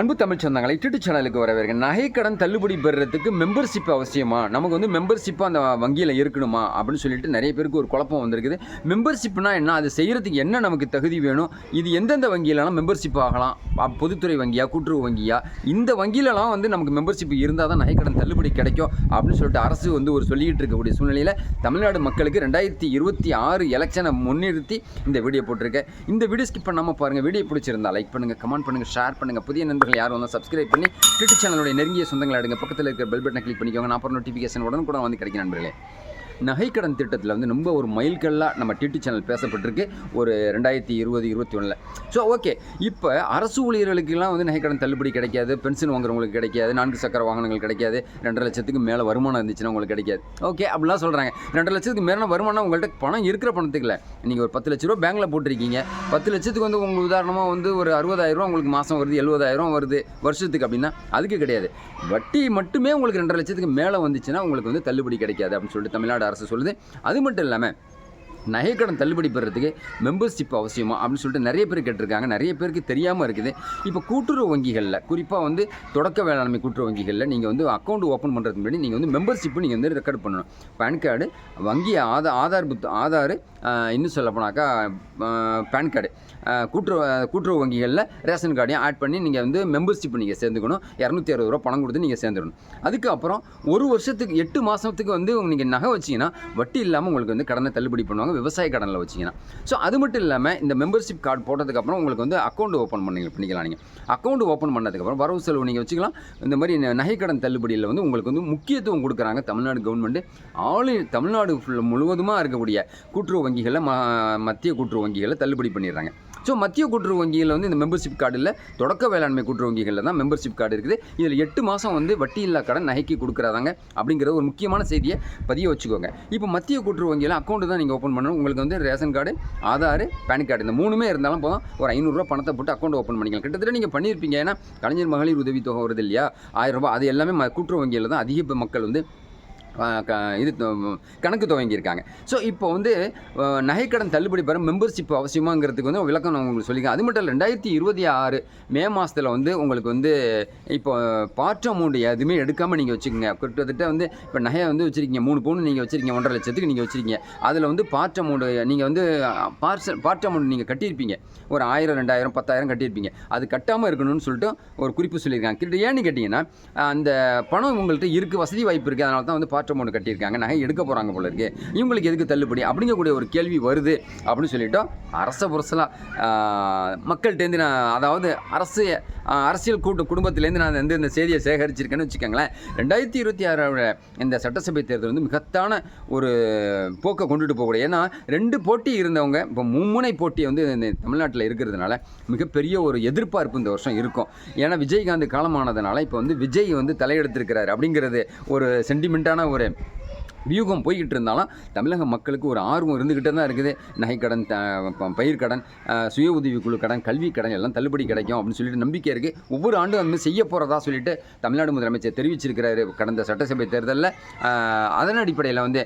அன்பு தமிழ் சொந்தங்களை டிட்டு சேனலுக்கு வரவேற்க நகைக்கடன் தள்ளுபடி பெறுறதுக்கு மெம்பர்ஷிப் அவசியமா? நமக்கு வந்து மெம்பர்ஷிப்பாக அந்த வங்கியில் இருக்கணுமா? அப்படின்னு சொல்லிட்டு நிறைய பேருக்கு ஒரு குழப்பம் வந்திருக்குது. மெம்பர்ஷிப்னா என்ன? அது செய்கிறதுக்கு என்ன நமக்கு தகுதி வேணும்? இது எந்தெந்த வங்கியிலலாம் மெம்பர்ஷிப் ஆகலாம்? பொதுத்துறை வங்கியா கூட்டுறவு வங்கியா? இந்த வங்கியிலலாம் வந்து நமக்கு மெம்பர்ஷிப் இருந்தால் தான் நகைக்கடன் தள்ளுபடி கிடைக்கும் அப்படின்னு சொல்லிட்டு அரசு வந்து ஒரு சொல்லிக்கிட்டு இருக்கக்கூடிய சூழ்நிலையில் தமிழ்நாடு மக்களுக்கு ரெண்டாயிரத்தி இருபத்தி ஆறு எலெக்ஷனை முன்னிறுத்தி இந்த வீடியோ போட்டிருக்கேன் இந்த வீடியோ ஸ்கிப் பண்ணாமல் பாருங்கள் வீடியோ பிடிச்சிருந்தா லைக் பண்ணுங்கள் கமெண்ட் பண்ணுங்கள் ஷேர் பண்ணுங்கள் புதிய நண்பர்கள் யாரும் வந்து சப்ஸ்கிரைப் பண்ணி ட்விட்டர் சேனலுடைய நெருங்கிய சொந்தங்கள் எடுங்க பக்கத்தில் இருக்கிற பெல் பட்டனை கிளிக் பண்ணிக்கோங்க. நான் அப்புறம் நோட்டிஃபிகேஷன் உடனே கூட வந்து கிடைக்கும் நண்பர்களே. நகைக்கடன் திட்டத்தில் வந்து ரொம்ப ஒரு மைல்கல்லாக நம்ம டிடி சேனல் பேசப்பட்டிருக்கு. ஒரு ரெண்டாயிரத்தி இருபது இருபத்தி ஒன்றில் ஸோ ஓகே இப்போ அரசு ஊழியர்களுக்கெல்லாம் வந்து நகைக்கடன் தள்ளுபடி கிடைக்காது. பென்ஷன் வாங்குறவங்களுக்கு கிடைக்காது. நான்கு சக்கர வாகனங்கள் கிடைக்காது. ரெண்டரை லட்சத்துக்கு மேலே வருமானம் இருந்துச்சுன்னா உங்களுக்கு கிடைக்காது. ஓகே அப்படிலாம் சொல்கிறாங்க ரெண்டரை லட்சத்துக்கு மேலே வருமானம் உங்கள்கிட்ட பணம் இருக்கிற பணத்துக்கு இல்லை நீங்கள் ஒரு பத்து லட்ச ரூபா பேங்க்கில் போட்டிருக்கீங்க. பத்து லட்சத்துக்கு வந்து உங்களுக்கு உதாரணமாக வந்து ஒரு அறுபதாயிரம் உங்களுக்கு மாதம் வருது எழுபதாயிரம் வருது. வருஷத்துக்கு அப்படின்னா அதுக்கு கிடையாது. வட்டி மட்டுமே உங்களுக்கு ரெண்டரை லட்சத்துக்கு மேலே வந்துச்சுன்னா உங்களுக்கு வந்து தள்ளுபடி கிடைக்காது அப்படின்னு சொல்லிட்டு தமிழ்நாடு அரசு சொல்லுது. அது மட்டும் இல்லாமல் நகைக்கடன் தள்ளுபடி பெறதுக்கு மெம்பர்ஷிப் அவசியமா அப்படின்னு சொல்லிட்டு நிறைய பேர் கேட்டிருக்காங்க. நிறைய பேருக்கு தெரியாமல் இருக்குது. இப்போ கூட்டுறவு வங்கிகளில் குறிப்பாக வந்து தொடக்க வேளாண்மை கூட்டுறவு வங்கிகளில் நீங்கள் வந்து அக்கௌண்ட் ஓப்பன் பண்ணுறதுக்கு முன்னாடி நீங்கள் வந்து மெம்பர்ஷிப்பு நீங்கள் வந்து ரெக்கார்ட் பண்ணணும். பேன் கார்டு வங்கி ஆதார் ஆதார் புத் ஆதார் இன்னும் சொல்ல போனாக்கா பேன் கார்டு கூட்டுறவு கூட்டுறவு வங்கிகளில் ரேஷன் கார்டையும் ஆட் பண்ணி நீங்கள் வந்து மெம்பர்ஷிப் நீங்கள் சேர்ந்துக்கணும். இரநூத்தி அறுபது ரூபா பணம் கொடுத்து நீங்கள் சேர்ந்துடணும் அதுக்கப்புறம் ஒரு வருஷத்துக்கு எட்டு மாதத்துக்கு வந்து நீங்கள் நகை வச்சிங்கன்னா வட்டி இல்லாமல் உங்களுக்கு வந்து கடனை தள்ளுபடி பண்ணுவாங்க. விவசாய கடனில் வச்சிங்கன்னா. ஸோ அது மட்டும் இல்லாமல் இந்த மெம்பர்ஷிப் கார்டு போட்டதுக்கப்புறம் உங்களுக்கு வந்து அக்கௌண்ட் ஓப்பன் பண்ணி பண்ணிக்கலாம் நீங்கள் அக்கௌண்ட் ஓப்பன் பண்ணதுக்கப்புறம் வரவு செலவு நீங்கள் வச்சுக்கலாம். இந்த மாதிரி நகை நகைக்கடன் தள்ளுபடியில் வந்து உங்களுக்கு வந்து முக்கியத்துவம் கொடுக்குறாங்க Tamil Nadu government all Tamil Nadu full முழுவதுமாக இருக்கக்கூடிய கூட்டுறவு வங்கிகளில் ம மத்திய கூட்டுறவு வங்கிகளில் தள்ளுபடி பண்ணிடுறாங்க. ஸோ மத்திய கூட்டுறவு வங்கியில் வந்து இந்த மெம்பர்ஷிப் கார்டில் தொடக்க வேளாண்மை கூட்டுறவு வங்கிகளில் தான் மெம்பர்ஷிப் கார்டு இருக்குது. இதில் எட்டு மாதம் வந்து வட்டி இல்லா கடன் நகைக்கு கொடுக்குறாங்க அப்படிங்கிற ஒரு முக்கியமான செய்தியை பதிய வச்சுக்கோங்க. இப்போ மத்திய கூட்டுறவு வங்கியில் அக்கௌண்ட் தான் நீங்கள் ஓப்பன் பண்ணணும். உங்களுக்கு வந்து ration card Aadhaar PAN card இந்த மூணுமே இருந்தாலும் போதும். ஒரு ஐநூறுரூவா பணத்தை போட்டு அக்கௌண்ட் ஓப்பன் பண்ணிக்கலாம். கிட்டத்தட்ட நீங்கள் பண்ணியிருப்பீங்க. ஏன்னா கலைஞர் மகளிர் உதவித்தொகை வருது இல்லையா? ஆயிரம் ரூபாய் அது எல்லாமே ம- கூட்டுறவு வங்கியில் தான் அதிக மக்கள் வந்து இது கணக்கு துவங்கியிருக்காங்க. ஸோ இப்போ வந்து நகைக்கடன் தள்ளுபடி பெற மெம்பர்ஷிப் அவசியமாங்கிறதுக்கு வந்து விளக்கம் நான் உங்களுக்கு சொல்லிக்கிறேன். அது மட்டும் இல்லை ரெண்டாயிரத்தி இருபத்தி ஆறு மே மாதத்தில் வந்து உங்களுக்கு வந்து இப்போ பார்ட் அமௌண்ட் எதுவுமே எடுக்காமல் நீங்கள் வச்சுக்கோங்க. கிட்டத்தட்ட வந்து இப்போ நகையை வந்து வச்சுருக்கீங்க மூணு பவுன் நீங்கள் வச்சுருக்கீங்க ஒன்றரை லட்சத்துக்கு நீங்கள் வச்சுருக்கீங்க. அதில் வந்து பார்ட் அமௌண்ட் நீங்கள் வந்து பார்சல் பார்ட் அமௌண்ட் நீங்கள் கட்டியிருப்பீங்க. ஒரு ஆயிரம் ரெண்டாயிரம் பத்தாயிரம் கட்டியிருப்பீங்க. அது கட்டாமல் இருக்கணும்னு சொல்லிட்டு ஒரு குறிப்பு சொல்லியிருக்காங்க. கிட்ட ஏன்னு கேட்டிங்கன்னா அந்த பணம் உங்கள்கிட்ட இருக்குது வசதி வாய்ப்பு இருக்குது அதனால தான் வந்து பார்ட் அமௌண்ட் கட்டியிருக்காங்க. நகை எடுக்க போகிறாங்க போல இருக்கு. இவங்களுக்கு எதுக்கு தள்ளுபடி? அப்படிங்கக்கூடிய ஒரு கேள்வி வருது அப்படின்னு சொல்லிட்டோம். அரச புரசலாக மக்கள்கிட்டேருந்து நான் அதாவது அரசு அரசியல் கூட்டு குடும்பத்திலேருந்து நான் வந்து இந்த செய்தியை சேகரிச்சிருக்கேன்னு வச்சுக்கோங்களேன். ரெண்டாயிரத்தி இருபத்தி ஆறோட இந்த சட்டசபை தேர்தல் வந்து மிகத்தான ஒரு போக்கை கொண்டுட்டு போகக்கூடிய. ஏன்னா ரெண்டு போட்டி இருந்தவங்க இப்போ மும்முனை போட்டி வந்து இந்த தமிழ்நாட்டில் இருக்கிறதுனால மிகப்பெரிய ஒரு எதிர்பார்ப்பு இந்த வருஷம் இருக்கும். ஏன்னா விஜயகாந்த் காலமானதுனால இப்போ வந்து விஜய் வந்து தலையெடுத்திருக்கிறார் அப்படிங்கிறது ஒரு சென்டிமெண்ட்டான ஒரு வியூகம் போய்கிட்டு இருந்தாலும் தமிழக மக்களுக்கு ஒரு ஆர்வம் இருந்துக்கிட்டே தான் இருக்குது. நகைக்கடன் த- பயிர்க்கடன் சுய உதவிக்குழு கடன் கல்வி கடன் எல்லாம் தள்ளுபடி கிடைக்கும் அப்படின்னு சொல்லிட்டு நம்பிக்கை இருக்குது ஒவ்வொரு ஆண்டும் அந்த செய்ய போகிறதா சொல்லிட்டு தமிழ்நாடு முதலமைச்சர் தெரிவிச்சிருக்கிறாரு கடந்த சட்டசபை தேர்தலில். அதன் அடிப்படையில் வந்து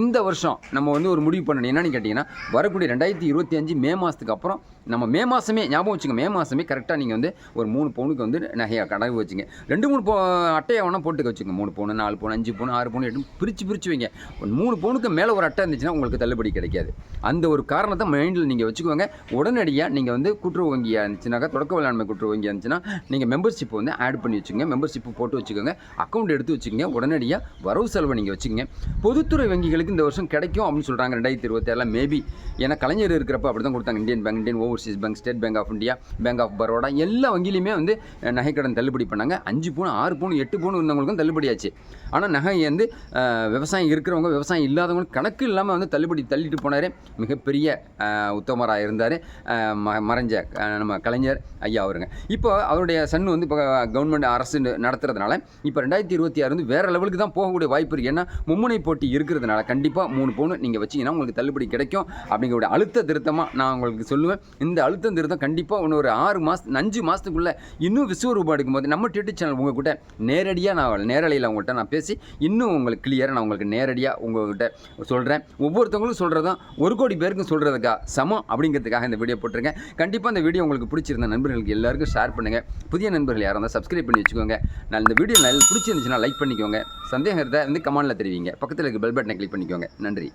இந்த வருஷம் நம்ம வந்து ஒரு முடிவு பண்ணணும். என்னன்னு கேட்டிங்கன்னா வரக்கூடிய ரெண்டாயிரத்தி இருபத்தி அஞ்சு மே மாதத்துக்கு அப்புறம் நம்ம மே மாதமே ஞாபகம் வச்சுங்க மே மாதமே கரெக்டாக நீங்கள் வந்து ஒரு மூணு பவுனுக்கு வந்து நகையாக கடவு வச்சுங்க. ரெண்டு மூணு போ அட்டையை வேணால் போட்டுக்க வச்சுங்க மூணு பவுன் நாலு பவுன் அஞ்சு பவுன் ஆறு பவுன் எட்டு பிரித்து பிரித்து வைங்க. ஒரு மூணு பவுனுக்கு மேலே ஒரு அட்டை இருந்துச்சுன்னா உங்களுக்கு தள்ளுபடி கிடைக்காது. அந்த ஒரு காரணத்தை மைண்டில் நீங்கள் வச்சுக்கோங்க. உடனடியாக நீங்கள் வந்து கூட்டுறவு வங்கியாக இருந்துச்சுனாக்கா தொடக்க வேளாண்மை கூட்டுறவு வங்கியாக இருந்துச்சுன்னா நீங்கள் மெம்பர்ஷிப் வந்து ஆட் பண்ணி வச்சுக்கோங்க. மெம்பர்ஷிப் போட்டு வச்சுக்கோங்க. அக்கௌண்ட் எடுத்து வச்சுக்கோங்க. உடனடியாக வரவு செலவை நீங்கள் வச்சுக்கோங்க. பொதுத்துறை வங்கிகளுக்கு இந்த வருஷம் கிடைக்கும் அப்படின்னு சொல்கிறாங்க ரெண்டாயிரத்தி இருபத்தேழில் மேபி ஏன்னா கலைஞர் இருக்கிறப்ப அப்படி தான் கொடுத்தாங்க. Indian bank Indian overseas bank state bank of India bank of Baroda எல்லா வங்கிலையுமே வந்து நகைக்கடன் தள்ளுபடி பண்ணாங்க. அஞ்சு பவுன் ஆறு பவுன் எட்டு பவுன் இருந்தவங்களுக்கும் தள்ளுபடி ஆச்சு ஆனால் நகை வந்து விவசாயம் இருக்கிறவங்க விவசாயம் இல்லாதவங்களுக்கு கணக்கு இல்லாமல் வந்து தள்ளுபடி தள்ளிட்டு போனார். மிகப்பெரிய உத்தமராக இருந்தார். ம மறைஞ்ச நம்ம கலைஞர் ஐயா அவருங்க. இப்போ அவருடைய சன் வந்து இப்போ கவர்மெண்ட் அரசு நடத்துறதுனால இப்போ ரெண்டாயிரத்தி இருபத்தி ஆறு வந்து வேறு லெவலுக்கு தான் போகக்கூடிய வாய்ப்பு இருக்குது ஏன்னா மும்முனை போட்டி இருக்கிறதுனால கண்டிப்பாக மூணு பவுன் நீங்கள் வச்சிங்கன்னா உங்களுக்கு தள்ளுபடி கிடைக்கும். அப்படிங்கிற அழுத்த திருத்தமாக நான் உங்களுக்கு சொல்லுவேன். இந்த அழுத்தம் திருத்தம் கண்டிப்பாக இன்னொரு ஒரு ஆறு மாதம் அஞ்சு மாதத்துக்குள்ளே இன்னும் விஸ்வரூபம் எடுக்கும்போது நம்ம யூடியூப் சேனல் உங்ககிட்ட நேரடியாக நான் நேரலையில் உங்கள்கிட்ட நான் பேசி இன்னும் உங்களுக்கு கிளியராக நான் உங்களுக்கு நேரடியாக உங்கள்கிட்ட சொல்கிறேன் ஒவ்வொருத்தவங்களும் சொல்கிறதும் ஒரு கோடி பேருக்கும் சொல்கிறதுக்கா சமம் அப்படிங்கிறதுக்காக இந்த வீடியோ போட்டிருக்கேன். கண்டிப்பாக இந்த வீடியோ உங்களுக்கு பிடிச்சிருந்த நண்பர்களுக்கு எல்லாருக்கும் ஷேர் பண்ணுங்கள் புதிய நண்பர்கள் யாராக இருந்தால் சப்ஸ்கிரைப் பண்ணி வச்சுக்கோங்க. நான் இந்த வீடியோ நல்லா பிடிச்சிருந்துச்சுன்னா லைக் பண்ணிக்கோங்க. சந்தேகத்தை வந்து கமெண்டில் தெரிவிங்க. பக்கத்தில் இருக்க பெல் பட்டனை கிளிக் பண்ணிக்கோங்க. நன்றி.